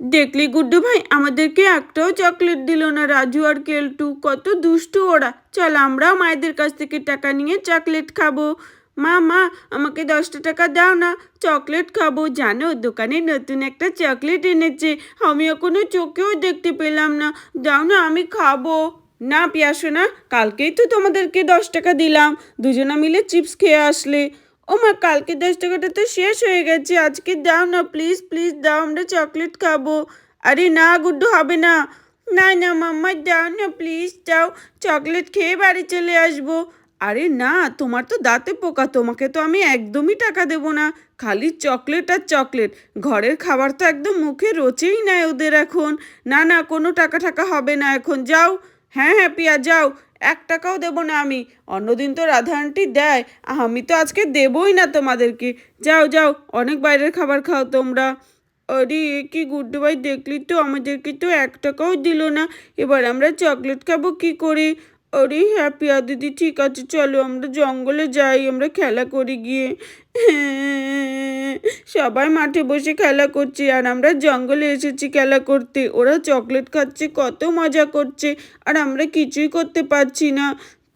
দেখলি গুড্ডু ভাই, আমাদেরকে একটাও চকলেট দিল না। রাজু আর কেলটু, কত দুষ্টু ওরা। চল আমরাও মায়েদের কাছ থেকে টাকা নিয়ে চকলেট খাব। মা মা, আমাকে দশটা টাকা দাও না চকলেট খাব। জানো, দোকানে নতুন একটা চকলেট এনেছে। আমিও কোনো চোখেও দেখতে পেলাম না। দাও না, আমি খাব। না পিয়াসো না কালকেই তো তোমাদেরকে দশ টাকা দিলাম। দুজনা মিলে চিপস খেয়ে আসলে। ও মা, কালকে দশ টাকাটা তো শেষ হয়ে গেছে। আজকে দাও না প্লিজ প্লিজ দাও, আমরা চকলেট খাব। আরে না, গুড্ডু, হবে না। না না, মাম্মা, দাও না প্লিজ দাও। চকলেট খেয়ে বাড়ি চলে আসব। আরে না, তোমার তো দাঁতে পোকা, তোমাকে তো আমি একদমই টাকা দেবো না। খালি চকলেট আর চকলেট ঘরের খাবার তো একদম মুখে রোচেই নেয় ওদের এখন। না না, কোনো টাকা টাকা হবে না এখন। যাও। হ্যাঁ হ্যাঁ পিয়া, যাও। এক টাকাও দেবো না আমি। অন্যদিন তো রাধা আন্টি দেয়, আমি তো আজকে দেবই না তোমাদেরকে। যাও যাও, অনেক বাইরের খাবার খাও তোমরা। আরে এ কি গুড্ডু ভাই দেখলি তো, আমাদেরকে তো এক টাকাও দিল না। এবার আমরা চকলেট খাব কি করে? আরে হ্যাঁ পিয়া দিদি ঠিক আছে, চলো আমরা জঙ্গলে যাই, আমরা খেলা করি গিয়ে। সবাই মাঠে বসে খেলা করছে, আর আমরা জঙ্গলে এসেছি খেলা করতে। ওরা চকলেট খাচ্ছে, কত মজা করছে, আর আমরা কিছুই করতে পারছি না।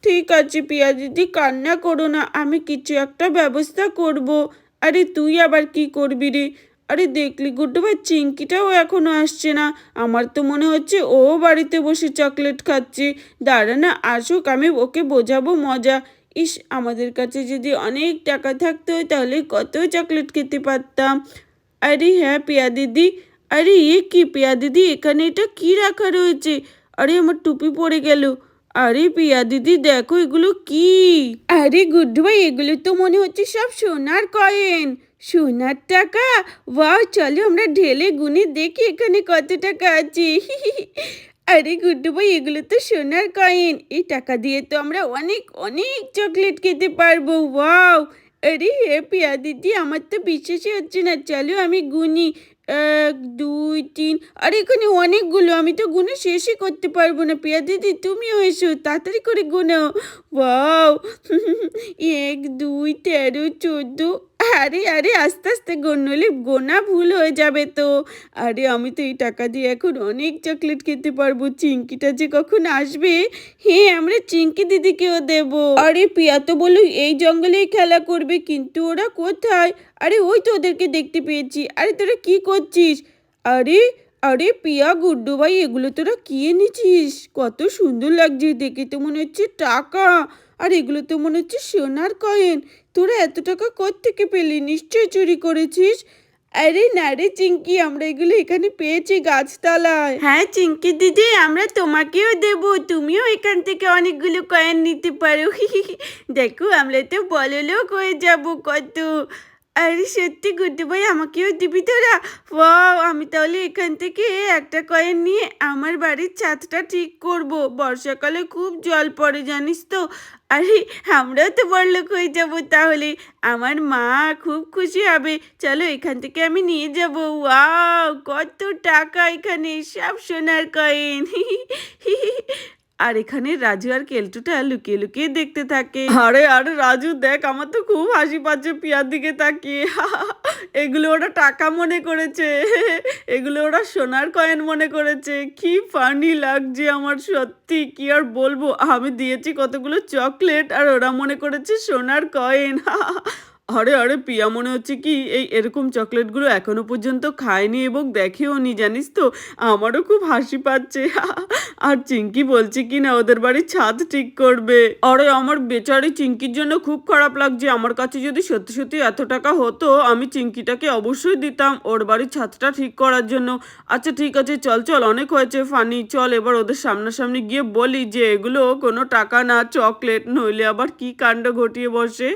ঠিক আছে, পিয়া দিদি, কান্না করো না, আমি কিছু একটা ব্যবস্থা করব। আরে তুই আবার কি করবি রে? আরে দেখলি গুড্ডু ভাই চিঙ্কিটাও এখনও আসছে না। আমার তো মনে হচ্ছে ও বাড়িতে বসে চকলেট খাচ্ছে। দাঁড়া না, আসুক, আমি ওকে বোঝাবো মজা। ইস, আমাদের কাছে যদি অনেক টাকা থাকতো, তাহলে কত চকলেট খেতে পারতাম। আরে হ্যাঁ পিয়া দিদি। আরে এ কি পিয়া দিদি, এখানে এটা কি রাখা রয়েছে? আরে আমার টুপি পড়ে গেল। আরে পিয়া দিদি, দেখো এগুলো কি? আরে গুড্ডু ভাই, এগুলো তো মনে হচ্ছে সব সোনার কয়েন। সোনার টাকা? ওয়াও, চলো আমরা ঢেলে গুনে দেখি এখানে কত টাকা আছে। আরে গুড্ডু ভাই, এগুলো তো সোনার কয়েন এই টাকা দিয়ে তো আমরা অনেক অনেক চকলেট খেতে পারব। ওয়াও, আরে হে পিয়া দিদি, আমার তো বিশ্বাসই হচ্ছে না। চলো আমি গুনি। এক, দুই, তিন, আর এখানে অনেকগুলো, আমি তো গুনে শেষই করতে পারব না। পিয়া দিদি, তুমিও এসো, তাড়াতাড়ি করে গুনো ওয়াও, এক, দুই, তেরো, চোদ্দ আরে আরে, আস্তে আস্তে গণলে গোনা ভুল হয়ে যাবে তো। আরে, আমি তো এই টাকা দিয়ে এখন অনেক চকলেট খেতে পারব। চিঙ্কিটা যে কখন আসবে? হ্যাঁ আমরা চিঙ্কি দিদিকেও দেব। আরে, পিয়া তো বলল এই জঙ্গলেই খেলা করবে, কিন্তু ওরা কোথায়? আরে, ওই তো ওদেরকে দেখতে পেয়েছি। আরে, তোরা কি করছিস? আরে আরে, পিয়া, গুড্ডু ভাই, এগুলো তোরা কি এনেছিস? কত সুন্দর লাগছে, দেখে তো মনে হচ্ছে টাকা। আর এগুলো তো মনে হচ্ছে সোনার কয়েন তোরা এত টাকা থেকে পেলি? নিশ্চয়ই চুরি করেছিস? আরে না রে চিঙ্কি আমরা এগুলো এখানে পেয়েছি গাছতলায়। হ্যাঁ চিঙ্কি দিদি, আমরা তোমাকেও দেব। তুমিও এখান থেকে অনেকগুলো কয়েন নিতে পারো। দেখো, আমরা তো বড় লোক হয়ে যাব কত। আরে সত্যি, গুড্ডু ভাই, আমাকেও দিবি তোরা? ওয়াও, আমি তাহলে এখান থেকে একটা কয়েন নিয়ে আমার বাড়ির ছাদটা ঠিক করব। বর্ষাকালে খুব জল পড়ে, জানিস তো? আরে, আমরাও তো বড়লোক হয়ে যাব তাহলে। আমার মা খুব খুশি হবে। চলো এখান থেকে আমি নিয়ে যাব। ওয়াও, কত টাকা এখানে, সব সোনার কয়েন। আর এখানে রাজু আর কেলটুটা লুকিয়ে লুকিয়ে দেখতে থাকে। আরে আরে রাজু, দেখ, আমার তো খুব হাসি পাচ্ছে পিয়ার দিকে তাকিয়ে। এগুলো ওরা টাকা মনে করেছে। এগুলো ওরা সোনার কয়েন মনে করেছে। কি ফানি লাগছে আমার সত্যি, কি আর বলব? আমি দিয়েছি কতগুলো চকলেট আর ওরা মনে করেছে সোনার কয়েন। আরে আরে, পিয়া, মনে হচ্ছে কি এই এরকম চকলেটগুলো এখনও পর্যন্ত খায়নি এবং দেখেও নি, জানিস তো? আমারও খুব হাসি পাচ্ছে। আর চিঙ্কি বলছে কি না, ওদের বাড়ির ছাদ ঠিক করবে। আরে, আমার বেচারি চিঙ্কির জন্য খুব খারাপ লাগছে। আমার কাছে যদি সত্যি সত্যি এত টাকা হতো, আমি চিঙ্কিটাকে অবশ্যই দিতাম ওর বাড়ির ছাদটা ঠিক করার জন্য। আচ্ছা ঠিক আছে, চল চল, অনেক হয়েছে, ফানি। চল, এবার ওদের সামনাসামনি গিয়ে বলি যে এগুলো কোনো টাকা না, চকলেট, নইলে আবার কি কাণ্ড ঘটিয়ে বসে?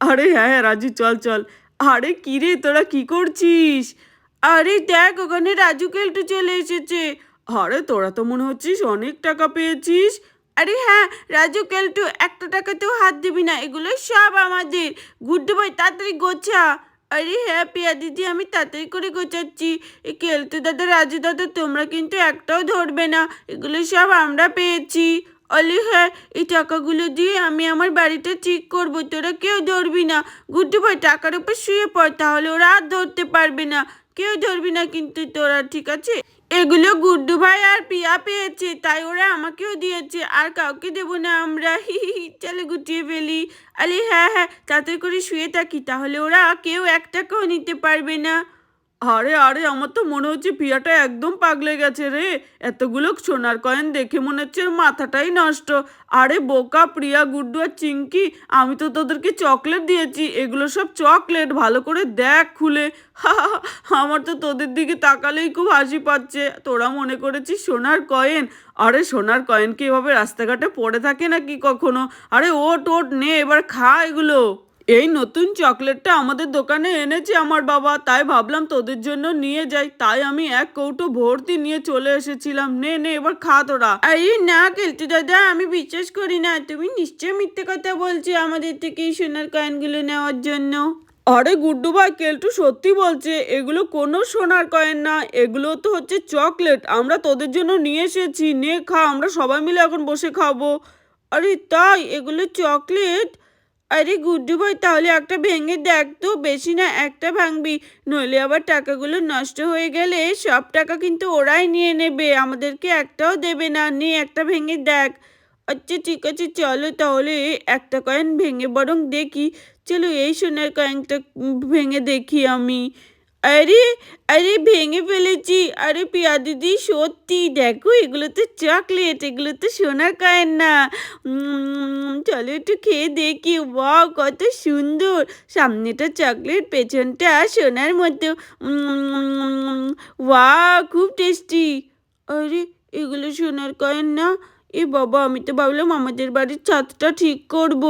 আরে হ্যাঁ হ্যাঁ রাজু, চল চল। আরে কিরে তোরা কি করছিস? আরে দেখ, ওখানে রাজু কেলটু চলে এসেছে। আরে তোরা তো মনে হচ্ছিস অনেক টাকা পেয়েছিস। আরে হ্যাঁ রাজু কেলটু একটা টাকাতেও হাত দিবি না, এগুলো সব আমাদের। গুড্ডু ভাই তাড়াতাড়ি গোছা। আরে হ্যাঁ পিয়া দিদি, আমি তাড়াতাড়ি করে গোছাচ্ছি। এই কেলটু দাদা, রাজু দাদা, তোমরা কিন্তু একটাও ধরবে না। এগুলো সব আমরা পেয়েছি। অলি হ্যাঁ এই টাকাগুলো দিয়ে আমি আমার বাড়িটা ঠিক করব। তোরা কেউ ধরবি না। গুড্ডু ভাই টাকার উপর শুয়ে পড়, তাহলে ওরা আর ধরতে পারবে না। কেউ ধরবি না কিন্তু তোরা, ঠিক আছে? এগুলো গুড্ডু ভাই আর পিয়া পেয়েছে, তাই ওরা আমাকেও দিয়েছে। আর কাউকে দেবো না আমরা। হি হি চলে গুটিয়ে ফেলি। আরে হ্যাঁ হ্যাঁ তাতে করে শুয়ে থাকি, তাহলে ওরা কেউ এক টাকাও নিতে পারবে না। আরে আরে, আমার তো মনে হচ্ছে পিয়াটা একদম পাগলে গেছে রে। এতগুলো সোনার কয়েন দেখে মনে হচ্ছে মাথাটাই নষ্ট। আরে, বোকা, প্রিয়া, গুড্ডু আর চিঙ্কি আমি তো তোদেরকে চকলেট দিয়েছি। এগুলো সব চকলেট, ভালো করে দেখ খুলে। আমার তো তোদের দিকে তাকালেই খুব হাসি পাচ্ছে। তোরা মনে করেছিস সোনার কয়েন? আরে, সোনার কয়েন কি এভাবে রাস্তাঘাটে পড়ে থাকে নাকি কখনো? আরে, ওট ওট, নে, এবার খা এগুলো। এই নতুন চকলেটটা আমাদের দোকানে এনেছে আমার বাবা তাই ভাবলাম তোদের জন্য নিয়ে যাই। তাই আমি এক কৌটো ভর্তি নিয়ে চলে এসেছিলাম। নে নে এবার খা তোরা। এই না কেলতু দাদা আমি বিশ্বাস করি না। তুমি নিশ্চয় মিথ্যে কথা বলছি আমাদের থেকে এই সোনার কয়েনগুলো নেওয়ার জন্য। আরে গুড্ডু ভাই কেলটু সত্যি বলছে এগুলো কোনো সোনার কয়েন না। এগুলো তো হচ্ছে চকলেট আমরা তোদের জন্য নিয়ে এসেছি। নে খা আমরা সবাই মিলে এখন বসে খাব। আরে তাই এগুলো চকলেট? আরে গুড্ডু ভাই, তাহলে একটা ভেঙে দেখ তো, বেশি না একটা ভাঙবি। নইলে আবার টাকাগুলো নষ্ট হয়ে গেলে সব টাকা কিন্তু ওরাই নিয়ে নেবে, আমাদেরকে একটাও দেবে না। নে একটা ভেঙে দেখ। আচ্ছা ঠিক আছে, চলো তাহলে একটা কয়েন ভেঙে বরং দেখি। চলো এই সোনার কয়েনটা ভেঙে দেখি আমি। আরে আরে ভেঙে ফেলেছি। আরে পিয়া দিদি, সত্যি দেখো, এগুলো তো চকলেট এগুলো তো সোনার কয়েন না। চলো একটু খেয়ে দেখি। ওয়াও, কত সুন্দর। সামনেটা চকলেট পেছনটা সোনার মতো। ওয়াও, খুব টেস্টি আরে, এগুলো সোনার কয়েন না। এ বাবা, আমি তো ভাবলাম আমাদের বাড়ির ছাদটা ঠিক করব।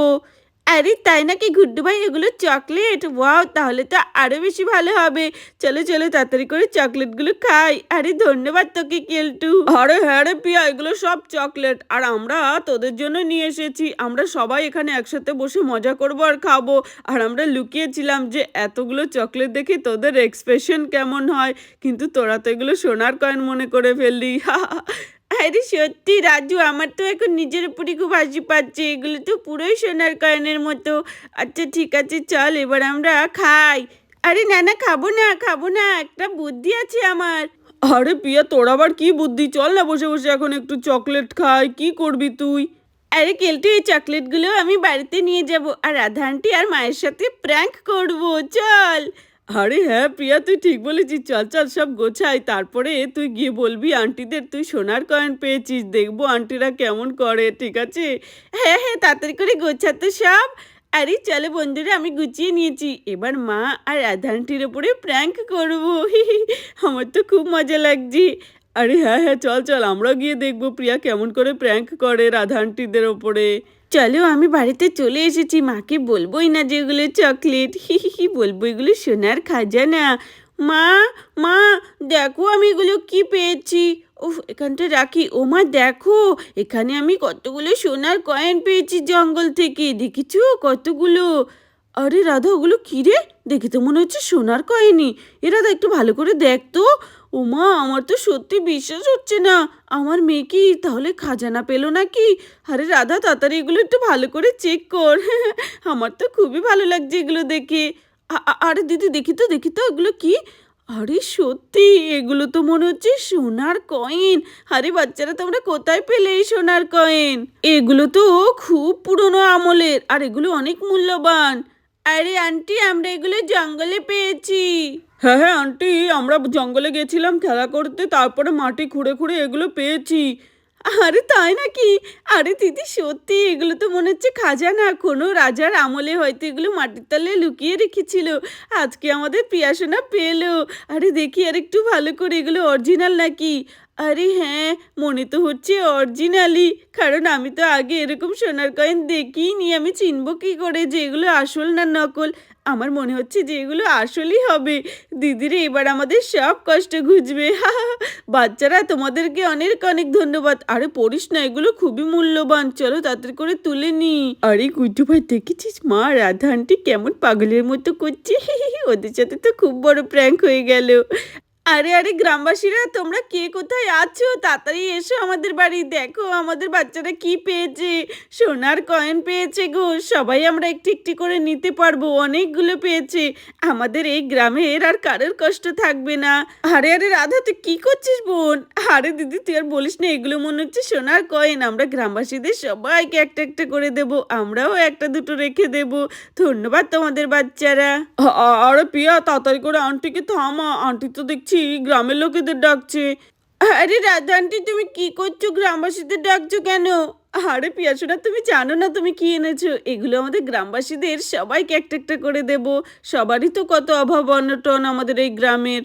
আরে তাই নাকি গুড্ডু ভাই, এগুলো চকলেট? ওয়াও, তাহলে তো আরও বেশি ভালো হবে। চলো চলো, তাড়াতাড়ি করে চকলেটগুলো খাই। আরে ধন্যবাদ তোকে, কেলটু। আরে হ্যাঁ রে পিয়া, এগুলো সব চকলেট। আর আমরা তোদের জন্য নিয়ে এসেছি। আমরা সবাই এখানে একসাথে বসে মজা করব আর খাব। আর আমরা লুকিয়েছিলাম যে এতগুলো চকলেট দেখে তোদের এক্সপ্রেশন কেমন হয়। কিন্তু তোরা তো এগুলো সোনার কয়েন মনে করে ফেললি। আরে সত্যি রাজু, আমার তো এখন নিজের উপরই খুব হাসি পাচ্ছে। এগুলো তো পুরোই সোনার কয়েনের মতো। আচ্ছা ঠিক আছে, চল এবার আমরা খাই। আরে না না, খাব না খাব না, একটা বুদ্ধি আছে আমার। আরে পিয়া, তোর আবার কি বুদ্ধি? চল না বসে বসে এখন একটু চকলেট খাই, কি করবি তুই? আরে কেলটু, এই চকলেটগুলো আমি বাড়িতে নিয়ে যাব, আর রাধা আন্টি আর মায়ের সাথে প্র্যাঙ্ক করব, চল। আরে হ্যাঁ প্রিয়া, তুই ঠিক বলেছিস। চল চল, সব গোছাই। তারপরে তুই গিয়ে বলবি, আন্টিদের তুই সোনার কয়েন পেয়েছিস। দেখব আন্টিরা কেমন করে, ঠিক আছে? হ্যাঁ হ্যাঁ তাড়াতাড়ি করে গোছাতো সব। আরে, চলো বন্ধুরা, আমি গুছিয়ে নিয়েছি। এবার মা আর রাধা আন্টির ওপরে প্র্যাঙ্ক করব। আমার তো খুব মজা লাগছে। আরে হ্যাঁ হ্যাঁ চল চল আমরা গিয়ে দেখব প্রিয়া কেমন করে প্র্যাঙ্ক করে রাধা আন্টিদের ওপরে। চলো আমি বাড়িতে চলে এসেছি। মাকে বলবোই না যে এগুলো চকলেট। হি হি বলব এগুলো সোনার খাজানা। মা মা, দেখো আমি এগুলো কি পেয়েছি। উফ, এখানটা রাখি। ও মা, দেখো, এখানে আমি কতগুলো সোনার কয়েন পেয়েছি জঙ্গল থেকে। দেখেছ কতগুলো? আরে রাধা, ওগুলো কি রে? দেখে তো মনে হচ্ছে সোনার কয়েনই এ রাধা, একটু ভালো করে দেখ তো। ও মা আমার তো সত্যি বিশ্বাস হচ্ছে না। আমার মেয়ে কি তাহলে খাজানা পেল নাকি? আরে রাধা, তাড়াতাড়ি এগুলো একটু ভালো করে চেক কর। আমার তো খুবই ভালো লাগছে এগুলো দেখে। আরে দিদি, দেখি তো দেখি তো এগুলো কি? আরে সত্যি, এগুলো তো মনে হচ্ছে সোনার কয়েন। আরে বাচ্চারা, তোমরা কোথায় পেলে এই সোনার কয়েন? এগুলো তো খুব পুরনো আমলের, আর এগুলো অনেক মূল্যবান। আরে আন্টি, আমরা এগুলো জঙ্গলে পেয়েছি। হ্যাঁ হ্যাঁ আন্টি, আমরা জঙ্গলে গেছিলাম, খেলা করতে, তারপরে মাটি খুঁড়ে খুঁড়ে এগুলো পেয়েছি। আরে তাই নাকি? আরে দিদি, সত্যি এগুলো তো মনে হচ্ছে খাজানা। কোনো রাজার আমলে হয়তো এগুলো মাটির তলে লুকিয়ে রেখেছিল। আজকে আমাদের পিয়াসোনা পেল। আরে দেখি আর একটু ভালো করে এগুলো অরিজিনাল নাকি? আরে হ্যাঁ মনে তো হচ্ছে অরিজিনালি কারণ আমি তো আগে এরকম সোনার কয়েন দেখিনি। আমি চিনবো কি করে যে এগুলো আসল না নকল? আমার মনে হচ্ছে যে এগুলো আসলেই হবে। দিদিরে এবার আমাদের সব কষ্ট ঘুচবে বাচ্চারা, তোমাদেরকে অনেক অনেক ধন্যবাদ। আরে পড়িস না, এগুলো খুবই মূল্যবান। চলো তাড়াতাড়ি করে তুলে নি। আরে কুটু ভাই, দেখেছিস মা? রাধা আন্টি কেমন পাগলের মতো করছে। ওদের সাথে তো খুব বড় প্র্যাঙ্ক হয়ে গেল। আরে আরে, গ্রামবাসীরা, তোমরা কে কোথায় আছো? তাড়াতাড়ি এসো আমাদের বাড়ি। দেখো, আমাদের বাচ্চারা কি পেয়েছে? সোনার কয়েন পেয়েছে গো। সবাই আমরা একটি একটি করে নিতে পারব। অনেকগুলো পেয়েছে। আমাদের এই গ্রামের আর কারোর কষ্ট থাকবে না। আরে আরে, রাধা, তুই কি করছিস বোন? আরে, দিদি, তুই আর বলিস না, এগুলো মনে হচ্ছে সোনার কয়েন। আমরা গ্রামবাসীদের সবাইকে একটা একটা করে দেব। আমরাও একটা দুটো রেখে দেব। ধন্যবাদ তোমাদের বাচ্চারা। আরে, পিয়া, তাড়াতাড়ি করে আন্টিকে থামা। আন্টি তো দেখছি গ্রামের লোকেদের ডাকছে। আরে রাধা আন্টি, তুমি কি করছ? গ্রামবাসীদের ডাকছো কেন? আরে পিয়াসুরা, তুমি জানো না তুমি কি এনেছো? এগুলো আমাদের গ্রামবাসীদের সবাইকে একটা একটা করে দেব। সবারই তো কত অভাব, অনটন আমাদের এই গ্রামের।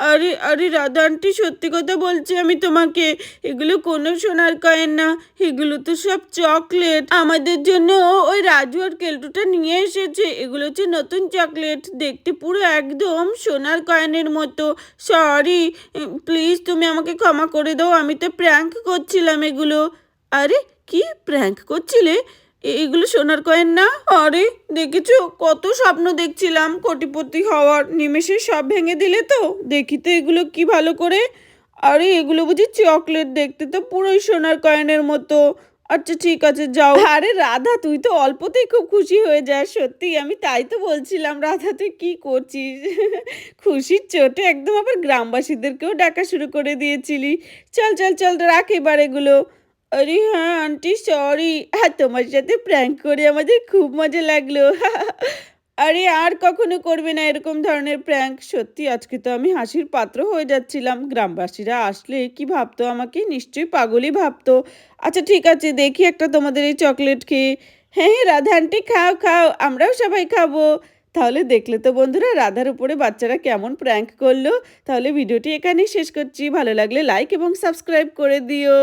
আরে আরে রাধা আন্টি, সত্যি কথা বলছি, আমি তোমাকে এগুলো কোনো সোনার কয়েন না, এগুলো তো সব চকলেট। আমাদের জন্য ওই রাজু আর কেলটুটা নিয়ে এসেছে, এগুলো হচ্ছে নতুন চকলেট, দেখতে পুরো একদম সোনার কয়েনের মতো। সরি প্লিজ তুমি আমাকে ক্ষমা করে দাও, আমি তো প্র্যাঙ্ক করছিলাম এগুলো। আরে, কি? প্র্যাঙ্ক করছিলে? এ- এগুলো সোনার কয়েন না? আরে, দেখেছ? কত স্বপ্ন দেখছিলাম কোটিপতি হওয়ার। নিমেষে সব ভেঙে দিলে তো? দেখি তো এগুলো কি ভালো করে। আরে, এগুলো বুঝি চকলেট দেখতে তো পুরোই সোনার কয়েনের মতো। আচ্ছা ঠিক আছে, যাও। আরে, রাধা, তুই তো অল্পতেই খুব খুশি হয়ে যাস, সত্যি। আমি তাই তো বলছিলাম, রাধা, তুই কি করছিস? খুশির চোটে একদম আবার গ্রামবাসীদেরকেও ডাকা শুরু করে দিয়েছিলি। চল চল চল, রাখ এবার এগুলো। আরে হ্যাঁ আন্টি সরি হ্যাঁ তোমার সাথে প্র্যাঙ্ক করে আমাদের খুব মজা লাগল। আরে, আর কখনো করবে না এরকম ধরনের প্র্যাঙ্ক সত্যি, আজকে তো আমি হাসির পাত্র হয়ে যাচ্ছিলাম। গ্রামবাসীরা আসলে কি ভাবতো আমাকে? নিশ্চয়ই পাগলই ভাবতো। আচ্ছা ঠিক আছে, দেখি একটা তোমাদের এই চকলেট খেয়ে। হ্যাঁ হ্যাঁ রাধা আন্টি খাও খাও, আমরাও সবাই খাব। তাহলে দেখলে তো বন্ধুরা, রাধার উপরে বাচ্চারা কেমন প্র্যাঙ্ক করল। তাহলে ভিডিওটি এখানেই শেষ করছি। ভালো লাগলে লাইক এবং সাবস্ক্রাইব করে দিও।